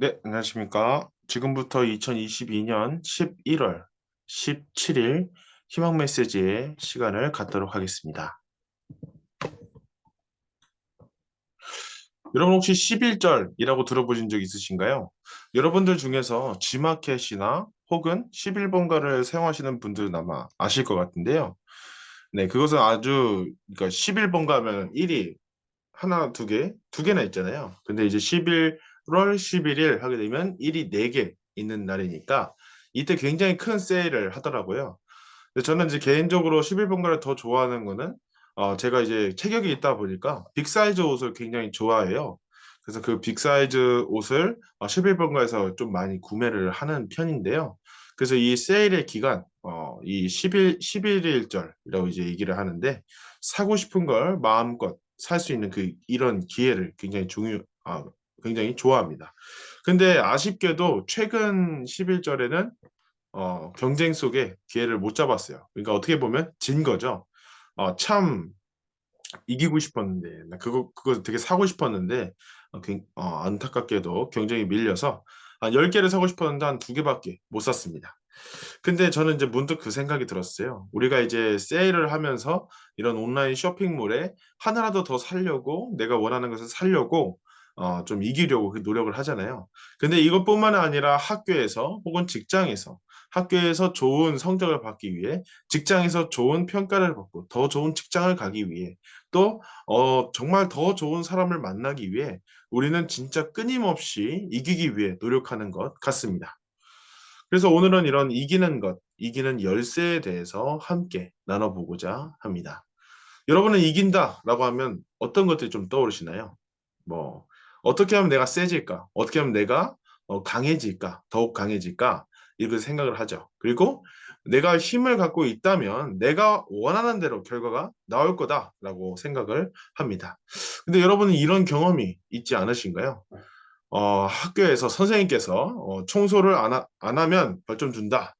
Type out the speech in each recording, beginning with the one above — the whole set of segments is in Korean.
네, 안녕하십니까. 지금부터 2022년 11월 17일 희망 메시지의 시간을 갖도록 하겠습니다. 여러분 혹시 11절이라고 들어보신 적 있으신가요? 여러분들 중에서 지마켓이나 혹은 11번가를 사용하시는 분들은 아마 아실 것 같은데요. 네, 그것은 아주 그러니까 11번가 하면 1이 하나, 두 개, 두 개나 있잖아요. 근데 이제 11 월 11일 하게 되면 1이 네개 있는 날이니까 이때 굉장히 큰 세일을 하더라고요. 저는 이제 개인적으로 11번가를 더 좋아하는 거는 어, 제가 이제 체격이 있다 보니까 빅사이즈 옷을 굉장히 좋아해요. 그래서 그 빅사이즈 옷을 어, 11번가에서 좀 많이 구매를 하는 편인데요. 그래서 이 세일의 기간, 어, 이 11, 11일절이라고 이제 얘기를 하는데 사고 싶은 걸 마음껏 살 수 있는 그 이런 기회를 굉장히 중요, 아, 굉장히 좋아합니다. 근데 아쉽게도 최근 11절에는 어, 경쟁 속에 기회를 못 잡았어요. 그러니까 어떻게 보면 진 거죠. 어, 참 이기고 싶었는데 나 그거 그거 되게 사고 싶었는데 어, 굉- 어, 안타깝게도 경쟁이 밀려서 한 10개를 사고 싶었는데 한두 개밖에 못 샀습니다. 근데 저는 이제 문득 그 생각이 들었어요. 우리가 이제 세일을 하면서 이런 온라인 쇼핑몰에 하나라도 더 사려고 내가 원하는 것을 사려고 어, 좀 이기려고 그 노력을 하잖아요. 근데 이것뿐만 아니라 학교에서 혹은 직장에서 학교에서 좋은 성적을 받기 위해 직장에서 좋은 평가를 받고 더 좋은 직장을 가기 위해 또 어, 정말 더 좋은 사람을 만나기 위해 우리는 진짜 끊임없이 이기기 위해 노력하는 것 같습니다. 그래서 오늘은 이런 이기는 것, 이기는 열쇠에 대해서 함께 나눠보고자 합니다. 여러분은 이긴다 라고 하면 어떤 것들이 좀 떠오르시나요? 뭐 어떻게 하면 내가 세질까? 어떻게 하면 내가 어, 강해질까? 더욱 강해질까? 이렇게 생각을 하죠. 그리고 내가 힘을 갖고 있다면 내가 원하는 대로 결과가 나올 거다라고 생각을 합니다. 근데 여러분은 이런 경험이 있지 않으신가요? 어, 학교에서 선생님께서 어, 청소를 안, 하, 안 하면 벌점 준다.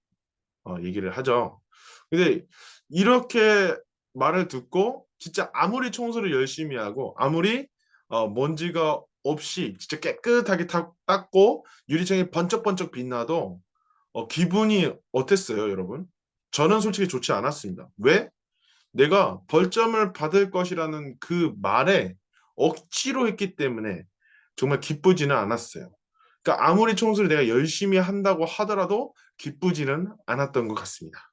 어, 얘기를 하죠. 근데 이렇게 말을 듣고 진짜 아무리 청소를 열심히 하고 아무리 어, 먼지가 없이 진짜 깨끗하게 타- 닦고 유리창이 번쩍번쩍 빛나도 어, 기분이 어땠어요, 여러분? 저는 솔직히 좋지 않았습니다. 왜? 내가 벌점을 받을 것이라는 그 말에 억지로 했기 때문에 정말 기쁘지는 않았어요. 그러니까 아무리 청소를 내가 열심히 한다고 하더라도 기쁘지는 않았던 것 같습니다.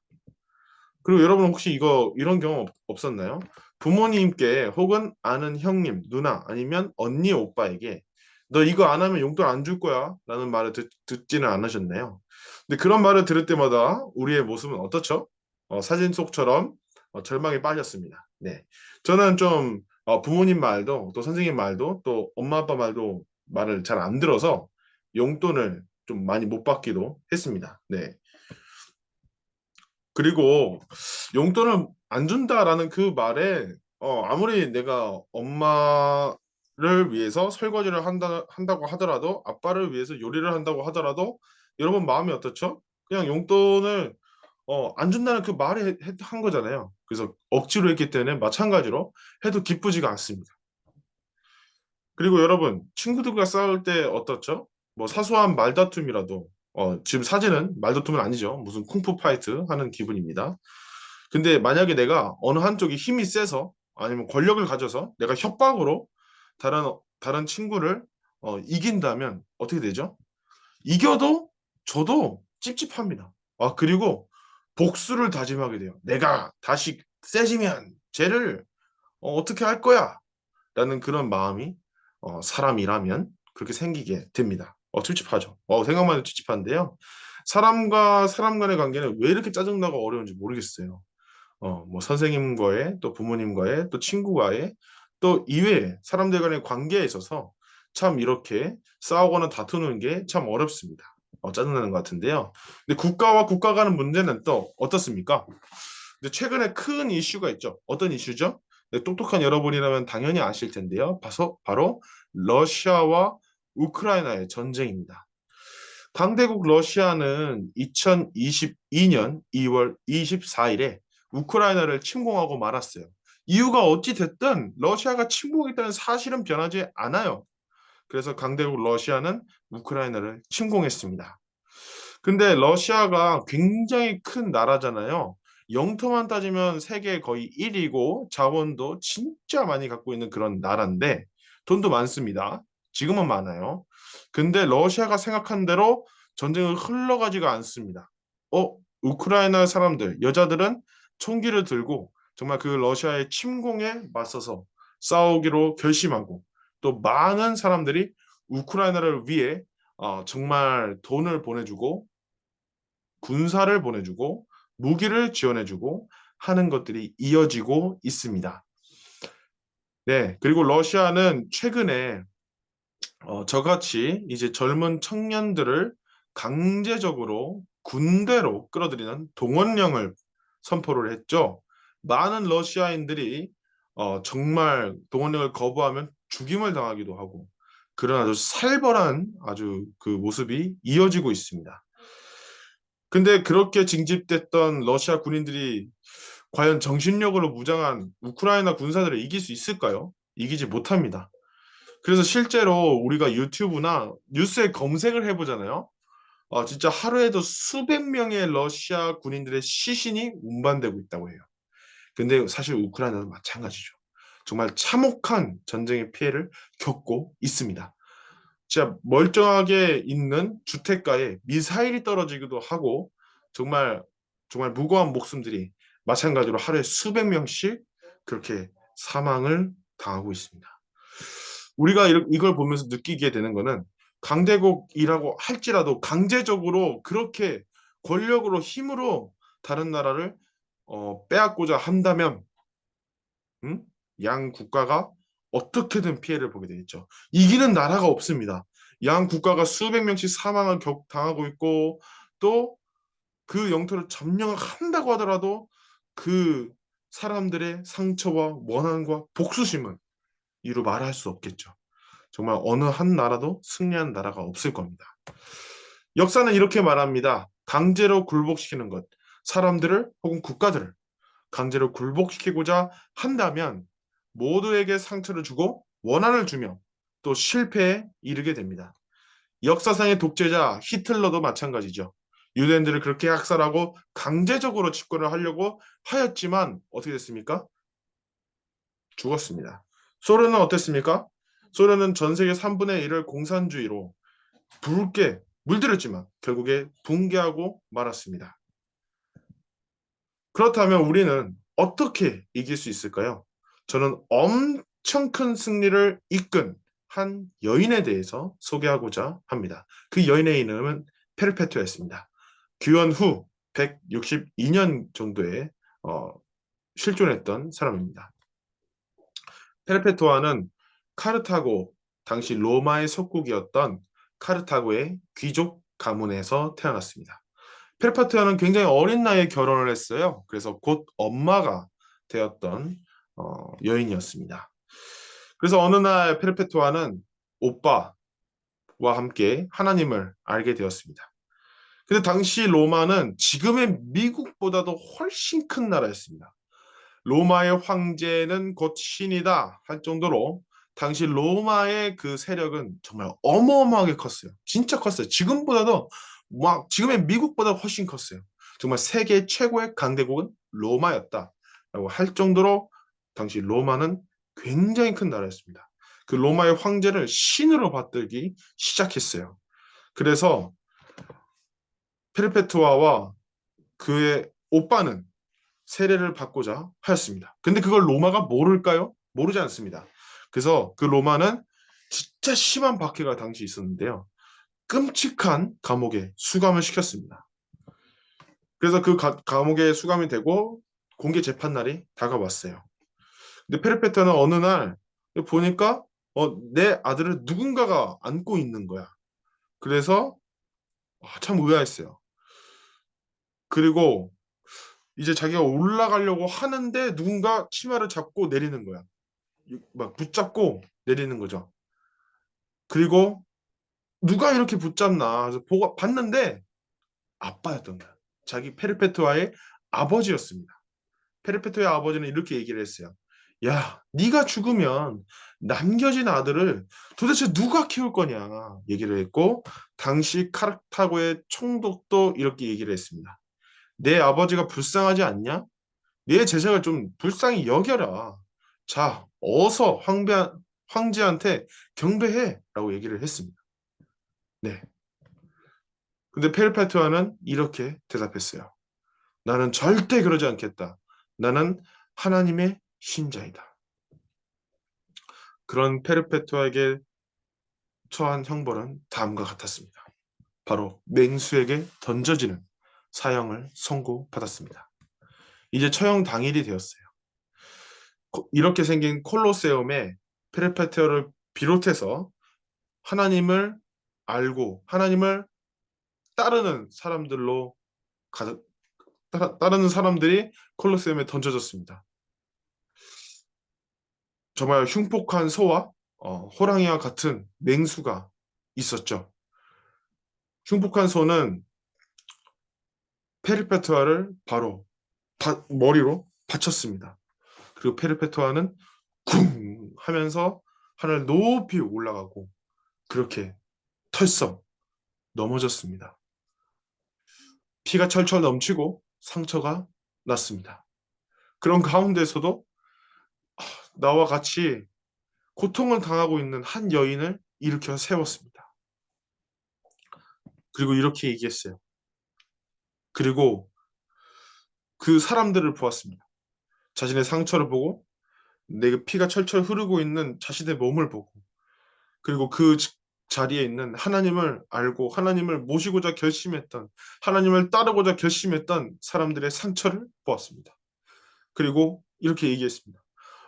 그리고 여러분 혹시 이거 이런 경험 없- 없었나요? 부모님께 혹은 아는 형님, 누나 아니면 언니, 오빠에게 너 이거 안 하면 용돈 안 줄 거야 라는 말을 듣, 듣지는 않으셨나요? 근데 그런 말을 들을 때마다 우리의 모습은 어떻죠? 어, 사진 속처럼 어, 절망에 빠졌습니다. 네. 저는 좀 어, 부모님 말도 또 선생님 말도 또 엄마 아빠 말도 말을 잘 안 들어서 용돈을 좀 많이 못 받기도 했습니다. 네. 그리고 용돈을 안 준다라는 그 말에 어, 아무리 내가 엄마를 위해서 설거지를 한다, 한다고 하더라도 아빠를 위해서 요리를 한다고 하더라도 여러분 마음이 어떻죠? 그냥 용돈을 어, 안 준다는 그 말에 한 거잖아요. 그래서 억지로 했기 때문에 마찬가지로 해도 기쁘지가 않습니다. 그리고 여러분 친구들과 싸울 때 어떻죠? 뭐 사소한 말다툼이라도 어, 지금 사진은 말다툼은 아니죠. 무슨 쿵푸 파이트 하는 기분입니다. 근데 만약에 내가 어느 한쪽이 힘이 세서 아니면 권력을 가져서 내가 협박으로 다른 다른 친구를 어, 이긴다면 어떻게 되죠? 이겨도 저도 찝찝합니다. 아 그리고 복수를 다짐하게 돼요. 내가 다시 세지면 쟤를 어, 어떻게 할 거야? 라는 그런 마음이 어, 사람이라면 그렇게 생기게 됩니다. 어, 찝찝하죠. 어, 생각만 해도 찝찝한데요. 사람과 사람 간의 관계는 왜 이렇게 짜증나고 어려운지 모르겠어요. 어, 뭐 선생님과의 또 부모님과의 또 친구와의 또 이외에 사람들 간의 관계에 있어서 참 이렇게 싸우거나 다투는 게 참 어렵습니다. 어, 짜증나는 것 같은데요. 근데 국가와 국가 간의 문제는 또 어떻습니까? 근데 최근에 큰 이슈가 있죠. 어떤 이슈죠? 네, 똑똑한 여러분이라면 당연히 아실 텐데요. 바로, 바로 러시아와 우크라이나의 전쟁입니다. 강대국 러시아는 2022년 2월 24일에 우크라이나를 침공하고 말았어요. 이유가 어찌 됐든 러시아가 침공했다는 사실은 변하지 않아요. 그래서 강대국 러시아는 우크라이나를 침공했습니다. 근데 러시아가 굉장히 큰 나라잖아요. 영토만 따지면 세계 거의 1위고 자원도 진짜 많이 갖고 있는 그런 나라인데 돈도 많습니다. 지금은 많아요. 근데 러시아가 생각한 대로 전쟁을 흘러가지가 않습니다. 어, 우크라이나 사람들, 여자들은 총기를 들고 정말 그 러시아의 침공에 맞서서 싸우기로 결심하고 또 많은 사람들이 우크라이나를 위해 어, 정말 돈을 보내주고 군사를 보내주고 무기를 지원해주고 하는 것들이 이어지고 있습니다. 네, 그리고 러시아는 최근에 어, 저같이 이제 젊은 청년들을 강제적으로 군대로 끌어들이는 동원령을 선포를 했죠. 많은 러시아인들이 어, 정말 동원령을 거부하면 죽임을 당하기도 하고 그런 아주 살벌한 아주 그 모습이 이어지고 있습니다. 근데 그렇게 징집됐던 러시아 군인들이 과연 정신력으로 무장한 우크라이나 군사들을 이길 수 있을까요? 이기지 못합니다. 그래서 실제로 우리가 유튜브나 뉴스에 검색을 해보잖아요. 어, 진짜 하루에도 수백 명의 러시아 군인들의 시신이 운반되고 있다고 해요. 근데 사실 우크라이나도 마찬가지죠. 정말 참혹한 전쟁의 피해를 겪고 있습니다. 진짜 멀쩡하게 있는 주택가에 미사일이 떨어지기도 하고 정말 정말 무고한 목숨들이 마찬가지로 하루에 수백 명씩 그렇게 사망을 당하고 있습니다. 우리가 이걸 보면서 느끼게 되는 것은 강대국이라고 할지라도 강제적으로 그렇게 권력으로 힘으로 다른 나라를 어, 빼앗고자 한다면 음? 양 국가가 어떻게든 피해를 보게 되겠죠. 이기는 나라가 없습니다. 양 국가가 수백 명씩 사망을 격, 당하고 있고 또 그 영토를 점령한다고 하더라도 그 사람들의 상처와 원한과 복수심은 이루 말할 수 없겠죠. 정말 어느 한 나라도 승리한 나라가 없을 겁니다. 역사는 이렇게 말합니다. 강제로 굴복시키는 것, 사람들을 혹은 국가들을 강제로 굴복시키고자 한다면 모두에게 상처를 주고 원한을 주며 또 실패에 이르게 됩니다. 역사상의 독재자 히틀러도 마찬가지죠. 유대인들을 그렇게 학살하고 강제적으로 집권을 하려고 하였지만 어떻게 됐습니까? 죽었습니다. 소련은 어땠습니까? 소련은 전 세계 3분의 1을 공산주의로 붉게 물들였지만 결국에 붕괴하고 말았습니다. 그렇다면 우리는 어떻게 이길 수 있을까요? 저는 엄청 큰 승리를 이끈 한 여인에 대해서 소개하고자 합니다. 그 여인의 이름은 페르페투아였습니다. 귀환 후 162년 정도에 어, 실존했던 사람입니다. 페르페투아는 카르타고 당시 로마의 속국이었던 카르타고의 귀족 가문에서 태어났습니다. 페르페투아는 굉장히 어린 나이에 결혼을 했어요. 그래서 곧 엄마가 되었던 어, 여인이었습니다. 그래서 어느 날 페르페투아는 오빠와 함께 하나님을 알게 되었습니다. 근데 당시 로마는 지금의 미국보다도 훨씬 큰 나라였습니다. 로마의 황제는 곧 신이다 할 정도로 당시 로마의 그 세력은 정말 어마어마하게 컸어요. 진짜 컸어요. 지금보다도 막 지금의 미국보다 훨씬 컸어요. 정말 세계 최고의 강대국은 로마였다라고 할 정도로 당시 로마는 굉장히 큰 나라였습니다. 그 로마의 황제를 신으로 받들기 시작했어요. 그래서 페르페투아와 그의 오빠는 세례를 받고자 하였습니다. 근데 그걸 로마가 모를까요? 모르지 않습니다. 그래서 그 로마는 진짜 심한 박해가 당시 있었는데요. 끔찍한 감옥에 수감을 시켰습니다. 그래서 그 가, 감옥에 수감이 되고 공개 재판 날이 다가왔어요. 근데 페르페타는 어느 날 보니까 어, 내 아들을 누군가가 안고 있는 거야. 그래서 아, 참 의아했어요. 그리고 이제 자기가 올라가려고 하는데 누군가 치마를 잡고 내리는 거야. 막 붙잡고 내리는 거죠. 그리고 누가 이렇게 붙잡나 그래서 보고 봤는데 아빠였던 거야. 자기 페르페토아의 아버지였습니다. 페르페토의 아버지는 이렇게 얘기를 했어요. 야, 네가 죽으면 남겨진 아들을 도대체 누가 키울 거냐 얘기를 했고 당시 카르타고의 총독도 이렇게 얘기를 했습니다. 내 아버지가 불쌍하지 않냐? 내 제작을 좀 불쌍히 여겨라. 자, 어서 황배, 황제한테 경배해 라고 얘기를 했습니다. 네. 근데 페르페투아는 이렇게 대답했어요. 나는 절대 그러지 않겠다. 나는 하나님의 신자이다. 그런 페르페투아에게 처한 형벌은 다음과 같았습니다. 바로 맹수에게 던져지는 사형을 선고받았습니다. 이제 처형 당일이 되었어요. 이렇게 생긴 콜로세움에 페르페투아를 비롯해서 하나님을 알고 하나님을 따르는 사람들로 가, 따르는 사람들이 콜로세움에 던져졌습니다. 정말 흉폭한 소와 어, 호랑이와 같은 맹수가 있었죠. 흉폭한 소는 페르페투아를 바로 바, 머리로 받쳤습니다. 그리고 페르페투아는 쿵 하면서 하늘 높이 올라가고 그렇게 털썩 넘어졌습니다. 피가 철철 넘치고 상처가 났습니다. 그런 가운데서도 나와 같이 고통을 당하고 있는 한 여인을 일으켜 세웠습니다. 그리고 이렇게 얘기했어요. 그리고 그 사람들을 보았습니다. 자신의 상처를 보고 내 피가 철철 흐르고 있는 자신의 몸을 보고 그리고 그 자리에 있는 하나님을 알고 하나님을 모시고자 결심했던 하나님을 따르고자 결심했던 사람들의 상처를 보았습니다. 그리고 이렇게 얘기했습니다.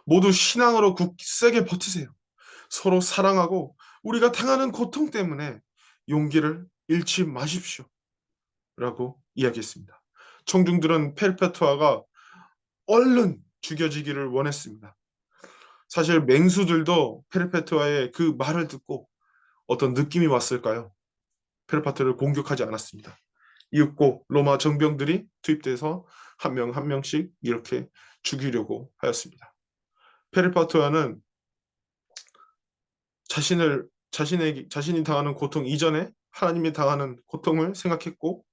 모두 신앙으로 굳세게 버티세요. 서로 사랑하고 우리가 당하는 고통 때문에 용기를 잃지 마십시오. 라고 이야기했습니다. 청중들은 페르페투아가 얼른 죽여지기를 원했습니다. 사실 맹수들도 페르페투아의 그 말을 듣고 어떤 느낌이 왔을까요? 페르파트를 공격하지 않았습니다. 이윽고 로마 정병들이 투입돼서 한 명한 한 명씩 이렇게 죽이려고 하였습니다. 페르파토아는 자신을 자신의 자신이 당하는 고통 이전에 하나님이 당하는 고통을 생각했고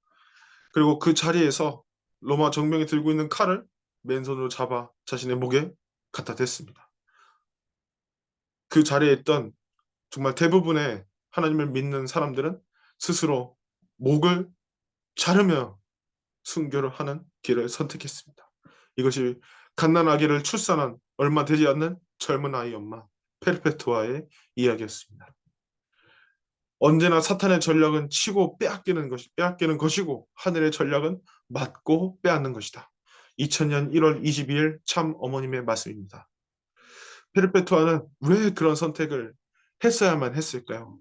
그리고 그 자리에서 로마 정병이 들고 있는 칼을 맨손으로 잡아 자신의 목에 갖다 댔습니다. 그 자리에 있던 정말 대부분의 하나님을 믿는 사람들은 스스로 목을 자르며 순교를 하는 길을 선택했습니다. 이것이 갓난 아기를 출산한 얼마 되지 않는 젊은 아이 엄마 페르페투아의 이야기였습니다. 언제나 사탄의 전략은 치고 빼앗기는 것이 빼앗기는 것이고 하늘의 전략은 맞고 빼앗는 것이다. 2000년 1월 22일 참 어머님의 말씀입니다. 페르페투아는 왜 그런 선택을 했어야만 했을까요?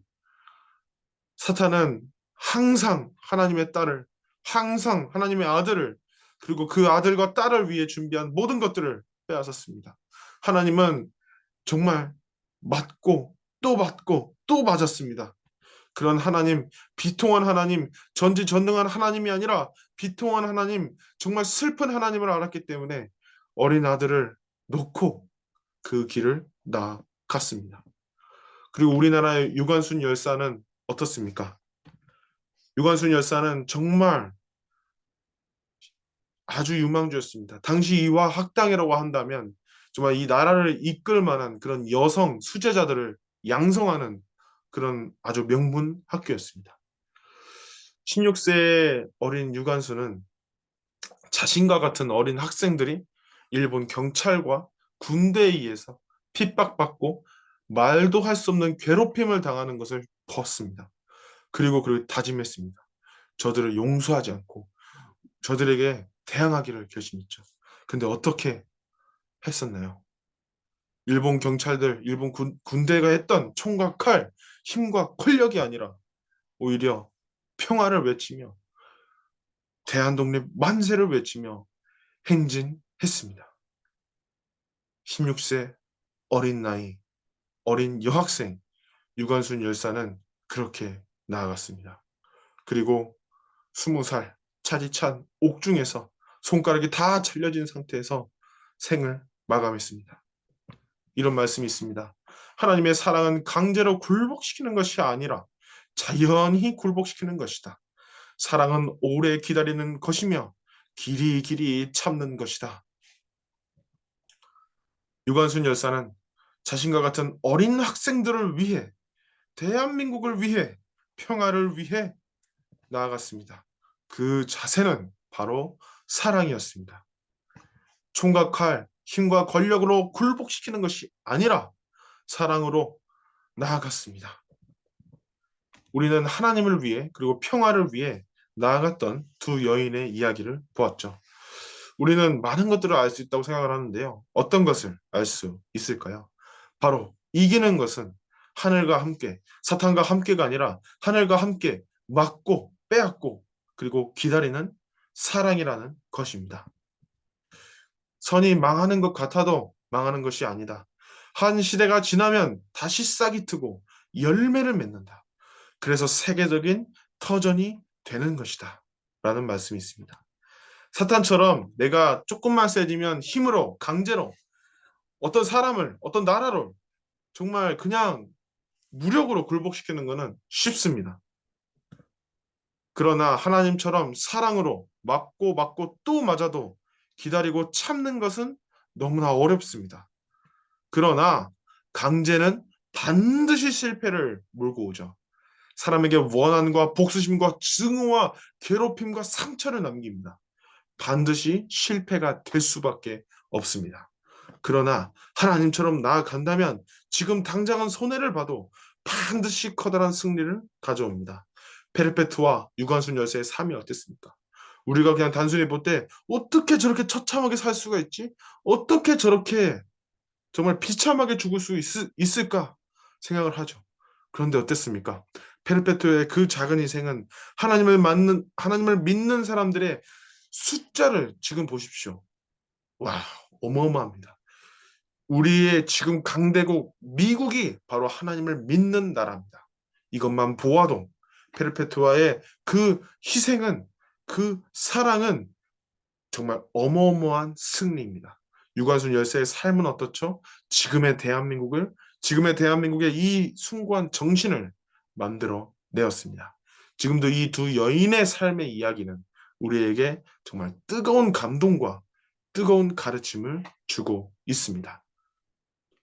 사탄은 항상 하나님의 딸을 항상 하나님의 아들을 그리고 그 아들과 딸을 위해 준비한 모든 것들을 빼앗았습니다. 하나님은 정말 맞고 또 맞고 또 맞았습니다. 그런 하나님, 비통한 하나님, 전지전능한 하나님이 아니라 비통한 하나님, 정말 슬픈 하나님을 알았기 때문에 어린 아들을 놓고 그 길을 나갔습니다. 그리고 우리나라의 유관순 열사는 어떻습니까? 유관순 열사는 정말 아주 유망주였습니다. 당시 이와 학당이라고 한다면 정말 이 나라를 이끌 만한 그런 여성 수제자들을 양성하는 그런 아주 명문 학교였습니다. 16세 어린 유관수는 자신과 같은 어린 학생들이 일본 경찰과 군대에 의해서 핍박받고 말도 할 수 없는 괴롭힘을 당하는 것을 봤습니다. 그리고 그를 다짐했습니다. 저들을 용서하지 않고 저들에게 대항하기를 결심했죠. 근데 어떻게 했었나요? 일본 경찰들, 일본 군, 군대가 했던 총과 칼, 힘과 권력이 아니라 오히려 평화를 외치며 대한독립 만세를 외치며 행진했습니다. 16세 어린 나이, 어린 여학생 유관순 열사는 그렇게 나아갔습니다. 그리고 20살 차디찬 옥중에서 손가락이 다 잘려진 상태에서 생을 마감했습니다. 이런 말씀이 있습니다. 하나님의 사랑은 강제로 굴복시키는 것이 아니라 자연히 굴복시키는 것이다. 사랑은 오래 기다리는 것이며 길이 길이 참는 것이다. 유관순 열사는 자신과 같은 어린 학생들을 위해 대한민국을 위해 평화를 위해 나아갔습니다. 그 자세는 바로 사랑이었습니다. 칼, 힘과 권력으로 굴복시키는 것이 아니라 사랑으로 나아갔습니다. 우리는 하나님을 위해 그리고 평화를 위해 나아갔던 두 여인의 이야기를 보았죠. 우리는 많은 것들을 알 수 있다고 생각을 하는데요. 어떤 것을 알 수 있을까요? 바로 이기는 것은 하늘과 함께, 사탄과 함께가 아니라 하늘과 함께 막고 빼앗고 그리고 기다리는 사랑이라는 것입니다. 선이 망하는 것 같아도 망하는 것이 아니다. 한 시대가 지나면 다시 싹이 트고 열매를 맺는다. 그래서 세계적인 터전이 되는 것이다. 라는 말씀이 있습니다. 사탄처럼 내가 조금만 세지면 힘으로 강제로 어떤 사람을 어떤 나라를 정말 그냥 무력으로 굴복시키는 것은 쉽습니다. 그러나 하나님처럼 사랑으로 맞고 맞고 또 맞아도 기다리고 참는 것은 너무나 어렵습니다. 그러나 강제는 반드시 실패를 몰고 오죠. 사람에게 원한과 복수심과 증오와 괴롭힘과 상처를 남깁니다. 반드시 실패가 될 수밖에 없습니다. 그러나 하나님처럼 나아간다면 지금 당장은 손해를 봐도 반드시 커다란 승리를 가져옵니다. 페르페트와 유관순 열쇠의 삶이 어땠습니까? 우리가 그냥 단순히 볼 때 어떻게 저렇게 처참하게 살 수가 있지? 어떻게 저렇게 정말 비참하게 죽을 수 있, 을까 생각을 하죠. 그런데 어땠습니까? 페르페토의 그 작은 희생은 하나님을 맞는 하나님을 믿는 사람들의 숫자를 지금 보십시오. 와, 어마어마합니다. 우리의 지금 강대국 미국이 바로 하나님을 믿는 나라입니다. 이것만 보아도 페르페토와의 그 희생은 그 사랑은 정말 어마어마한 승리입니다. 유관순 열세의 삶은 어떻죠? 지금의 대한민국을 지금의 대한민국의 이 숭고한 정신을 만들어 내었습니다. 지금도 이 두 여인의 삶의 이야기는 우리에게 정말 뜨거운 감동과 뜨거운 가르침을 주고 있습니다.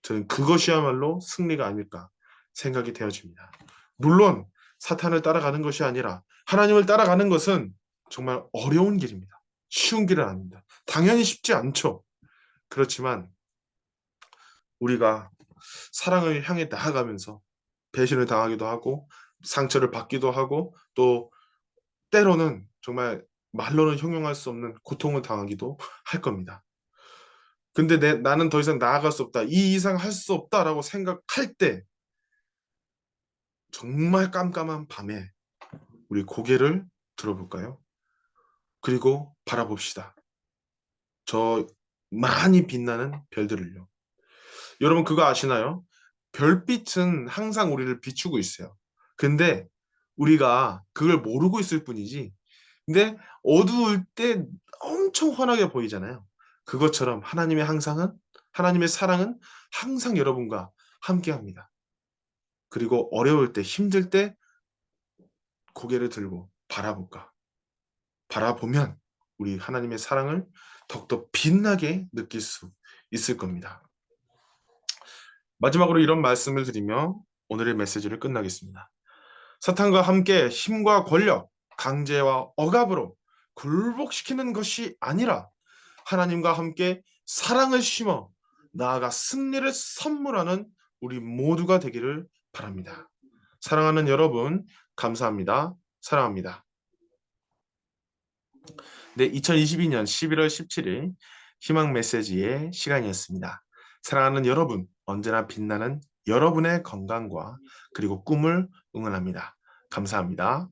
저는 그것이야말로 승리가 아닐까 생각이 되어집니다. 물론 사탄을 따라가는 것이 아니라 하나님을 따라가는 것은 정말 어려운 길입니다. 쉬운 길은 아닙니다. 당연히 쉽지 않죠. 그렇지만 우리가 사랑을 향해 나아가면서 배신을 당하기도 하고 상처를 받기도 하고 또 때로는 정말 말로는 형용할 수 없는 고통을 당하기도 할 겁니다. 근데 내, 나는 더 이상 나아갈 수 없다. 이 이상 할 수 없다라고 생각할 때 정말 깜깜한 밤에 우리 고개를 들어볼까요? 그리고 바라봅시다. 저 많이 빛나는 별들을요. 여러분 그거 아시나요? 별빛은 항상 우리를 비추고 있어요. 근데 우리가 그걸 모르고 있을 뿐이지. 근데 어두울 때 엄청 환하게 보이잖아요. 그것처럼 하나님의 항상은 하나님의 사랑은 항상 여러분과 함께 합니다. 그리고 어려울 때 힘들 때 고개를 들고 바라볼까? 바라보면 우리 하나님의 사랑을 더욱더 빛나게 느낄 수 있을 겁니다. 마지막으로 이런 말씀을 드리며 오늘의 메시지를 끝나겠습니다. 사탄과 함께 힘과 권력, 강제와 억압으로 굴복시키는 것이 아니라 하나님과 함께 사랑을 심어 나아가 승리를 선물하는 우리 모두가 되기를 바랍니다. 사랑하는 여러분, 감사합니다. 사랑합니다. 네, 2022년 11월 17일 희망 메시지의 시간이었습니다. 사랑하는 여러분, 언제나 빛나는 여러분의 건강과 그리고 꿈을 응원합니다. 감사합니다.